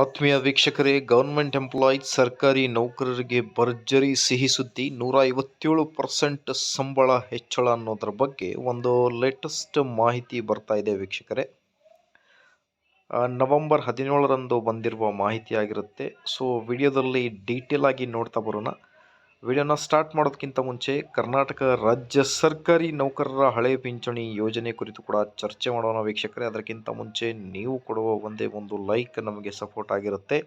ಆತ್ಮೀಯ ವೀಕ್ಷಕರೇ government employees ಸರ್ಕಾರಿ ನೌಕರರಿಗೆ ಭರ್ಜರಿ ಸಿಹಿ ಸುದ್ದಿ, ನೂರ ಐವತ್ತೇಳು ಪರ್ಸೆಂಟ್ ಸಂಬಳ ಹೆಚ್ಚಳ ಅನ್ನೋದ್ರ ಬಗ್ಗೆ ಒಂದು ಲೇಟೆಸ್ಟ್ ಮಾಹಿತಿ ಬರ್ತಾ ಇದೆ ವೀಕ್ಷಕರೇ. ನವೆಂಬರ್ ಹದಿನೇಳರಂದು ಬಂದಿರುವ ಮಾಹಿತಿ ಆಗಿರುತ್ತೆ ಸೊ ವಿಡಿಯೋದಲ್ಲಿ ಡೀಟೇಲ್ ಆಗಿ ನೋಡ್ತಾ ಬರೋಣ. ವಿಡಿಯೋನ ಸ್ಟಾರ್ಟ್ ಮಾಡೋದಕ್ಕಿಂತ ಮುಂಚೆ ಕರ್ನಾಟಕ ರಾಜ್ಯ ಸರ್ಕಾರಿ ನೌಕರರ ಹಳೆ ಪಿಂಚಣಿ ಯೋಜನೆ ಕುರಿತು ಕೂಡ ಚರ್ಚೆ ಮಾಡೋಣ ವೀಕ್ಷಕರೇ. ಅದಕ್ಕಿಂತ ಮುಂಚೆ ನೀವು ಕೊಡುವ ಒಂದೇ ಒಂದು ಲೈಕ್ ನಮಗೆ ಸಪೋರ್ಟ್ ಆಗಿರುತ್ತೆ.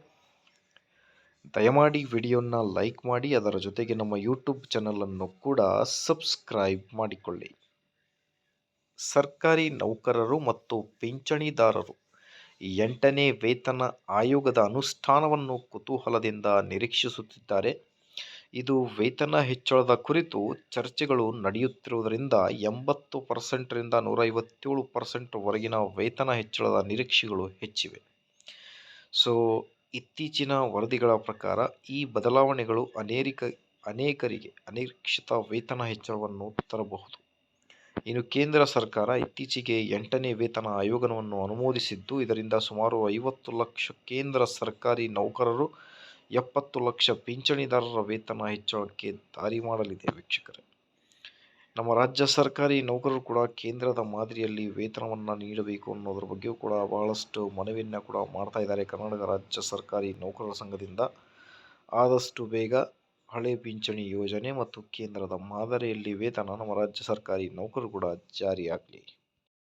ದಯಮಾಡಿ ವಿಡಿಯೋನ ಲೈಕ್ ಮಾಡಿ, ಅದರ ಜೊತೆಗೆ ನಮ್ಮ ಯೂಟ್ಯೂಬ್ ಚಾನಲನ್ನು ಕೂಡ ಸಬ್ಸ್ಕ್ರೈಬ್ ಮಾಡಿಕೊಳ್ಳಿ. ಸರ್ಕಾರಿ ನೌಕರರು ಮತ್ತು ಪಿಂಚಣಿದಾರರು ಎಂಟನೇ ವೇತನ ಆಯೋಗದ ಅನುಷ್ಠಾನವನ್ನು ಕುತೂಹಲದಿಂದ ನಿರೀಕ್ಷಿಸುತ್ತಿದ್ದಾರೆ. ಇದು ವೇತನ ಹೆಚ್ಚಳದ ಕುರಿತು ಚರ್ಚೆಗಳು ನಡೆಯುತ್ತಿರುವುದರಿಂದ ಎಂಬತ್ತು ಪರ್ಸೆಂಟರಿಂದ ನೂರ ಐವತ್ತೇಳು ಪರ್ಸೆಂಟ್ವರೆಗಿನ ವೇತನ ಹೆಚ್ಚಳದ ನಿರೀಕ್ಷೆಗಳು ಹೆಚ್ಚಿವೆ. ಸೊ, ಇತ್ತೀಚಿನ ವರದಿಗಳ ಪ್ರಕಾರ ಈ ಬದಲಾವಣೆಗಳು ಅನೇಕ ಅನೇಕರಿಗೆ ಅನಿರೀಕ್ಷಿತ ವೇತನ ಹೆಚ್ಚಳವನ್ನು ತರಬಹುದು. ಇನ್ನು ಕೇಂದ್ರ ಸರ್ಕಾರ ಇತ್ತೀಚೆಗೆ ಎಂಟನೇ ವೇತನ ಆಯೋಗವನ್ನು ಅನುಮೋದಿಸಿದ್ದು, ಇದರಿಂದ ಸುಮಾರು ಐವತ್ತು ಲಕ್ಷ ಕೇಂದ್ರ ಸರ್ಕಾರಿ ನೌಕರರು ಎಪ್ಪತ್ತು ಲಕ್ಷ ಪಿಂಚಣಿದಾರರ ವೇತನ ಹೆಚ್ಚಳಕ್ಕೆ ದಾರಿ ಮಾಡಲಿದೆ ವೀಕ್ಷಕರೇ. ನಮ್ಮ ರಾಜ್ಯ ಸರ್ಕಾರಿ ನೌಕರರು ಕೂಡ ಕೇಂದ್ರದ ಮಾದರಿಯಲ್ಲಿ ವೇತನವನ್ನು ನೀಡಬೇಕು ಅನ್ನೋದ್ರ ಬಗ್ಗೆಯೂ ಕೂಡ ಬಹಳಷ್ಟು ಮನವಿಯನ್ನು ಕೂಡ ಮಾಡ್ತಾ ಇದ್ದಾರೆ ಕರ್ನಾಟಕ ರಾಜ್ಯ ಸರ್ಕಾರಿ ನೌಕರರ ಸಂಘದಿಂದ. ಆದಷ್ಟು ಬೇಗ ಹಳೆ ಪಿಂಚಣಿ ಯೋಜನೆ ಮತ್ತು ಕೇಂದ್ರದ ಮಾದರಿಯಲ್ಲಿ ವೇತನ ನಮ್ಮ ರಾಜ್ಯ ಸರ್ಕಾರಿ ನೌಕರರು ಕೂಡ ಜಾರಿಯಾಗಲಿ.